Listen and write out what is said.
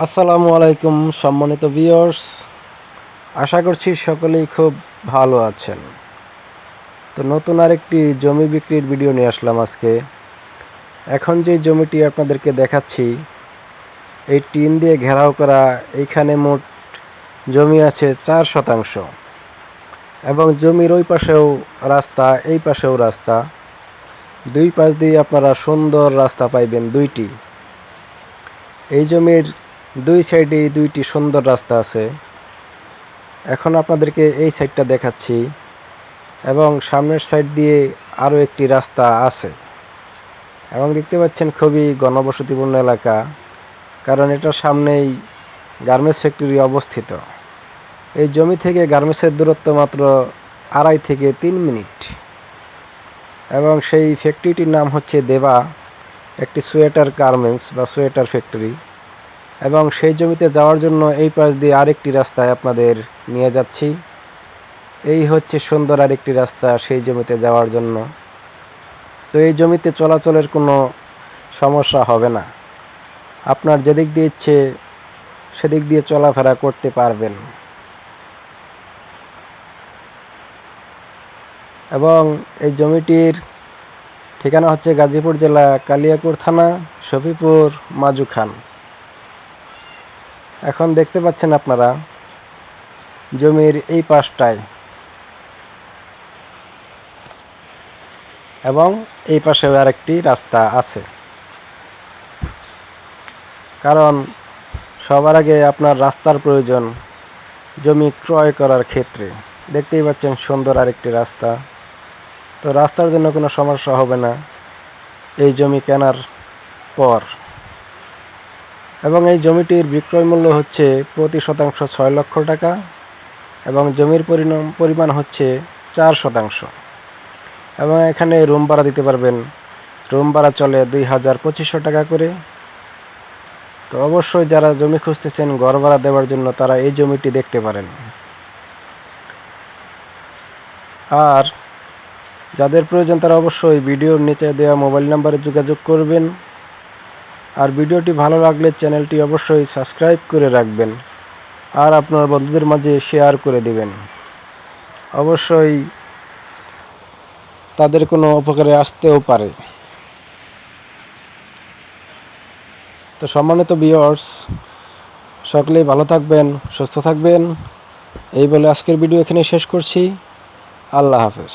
আসসালামু আলাইকুম, সম্মানিত ভিউয়ার্স আশা করছি সকলেই খুব ভালো আছেন। তো নতুন আরেকটি জমি বিক্রির ভিডিও নিয়ে আসলাম আজকে। এখন যে জমিটি আপনাদেরকে দেখাচ্ছি, এই টিন দিয়ে ঘেরাও করা এইখানে মোট জমি আছে চার শতাংশ। এবং জমির ওই পাশেও রাস্তা, এই পাশেও রাস্তা। দুই পাশ দিয়ে আপনারা সুন্দর রাস্তা পাইবেন দুইটি। এই জমির দুই সাইডে দুইটি সুন্দর রাস্তা আছে। এখন আপনাদেরকে এই সাইডটা দেখাচ্ছি এবং সামনের সাইড দিয়ে আরও একটি রাস্তা আছে। এবং দেখতে পাচ্ছেন খুবই ঘনবসতিপূর্ণ এলাকা, কারণ এটার সামনেই গার্মেন্টস ফ্যাক্টরি অবস্থিত। এই জমি থেকে গার্মেন্টসের দূরত্ব মাত্র আড়াই থেকে তিন মিনিট। এবং সেই ফ্যাক্টরিটির নাম হচ্ছে দেবা, একটি সোয়েটার গার্মেন্টস বা সোয়েটার ফ্যাক্টরি। এবং সেই জমিতে যাওয়ার জন্য এই পাশ দিয়ে আরেকটি রাস্তায় আপনাদের নিয়ে যাচ্ছি। এই হচ্ছে সুন্দর আরেকটি রাস্তা সেই জমিতে যাওয়ার জন্য। তো এই জমিতে চলাচলের কোনো সমস্যা হবে না। আপনার যেদিক দিয়ে ইচ্ছে সেদিক দিয়ে চলাফেরা করতে পারবেন। এবং এই জমিটির ঠিকানা হচ্ছে গাজীপুর জেলা কালিয়াকুর থানা, শফিপুর মাজু খান এখন দেখতে পাচ্ছেন আপনারা জমির এই পাশটায়। এবং এই পাশেও আরেকটি রাস্তা আছে। কারণ সবার আগে আপনার রাস্তার প্রয়োজন জমি ক্রয় করার ক্ষেত্রে। দেখতেই পাচ্ছেন সুন্দর আরেকটি রাস্তা। তো রাস্তার জন্য কোনো সমস্যা হবে না। এই জমি কেনার পর এবং এই জমিটির বিক্রয় মূল্য হচ্ছে প্রতি শতাংশ ছয় লক্ষ টাকা এবং জমির পরিণাম পরিমাণ হচ্ছে চার শতাংশ। এবং এখানে রুম ভাড়া দিতে পারবেন। রুম ভাড়া চলে দুই হাজার পঁচিশশো টাকা করে। তো অবশ্যই যারা জমি খুঁজতেছেন, ঘর ভাড়া দেওয়ার জন্য তারা এই জমিটি দেখতে পারেন। আর যাদের প্রয়োজন তারা অবশ্যই ভিডিওর নিচে দেওয়া মোবাইল নাম্বারে যোগাযোগ করবেন। আর ভিডিওটি ভালো লাগলে চ্যানেলটি অবশ্যই সাবস্ক্রাইব করে রাখবেন আর আপনার বন্ধুদের মাঝে শেয়ার করে দিবেন। অবশ্যই তাদের কোনো উপকারে আসতেও পারে। তো সম্মানিত বিয়ার্স সকলেই ভালো থাকবেন, সুস্থ থাকবেন। এই বলে আজকের ভিডিও এখানে শেষ করছি। আল্লাহ হাফেজ।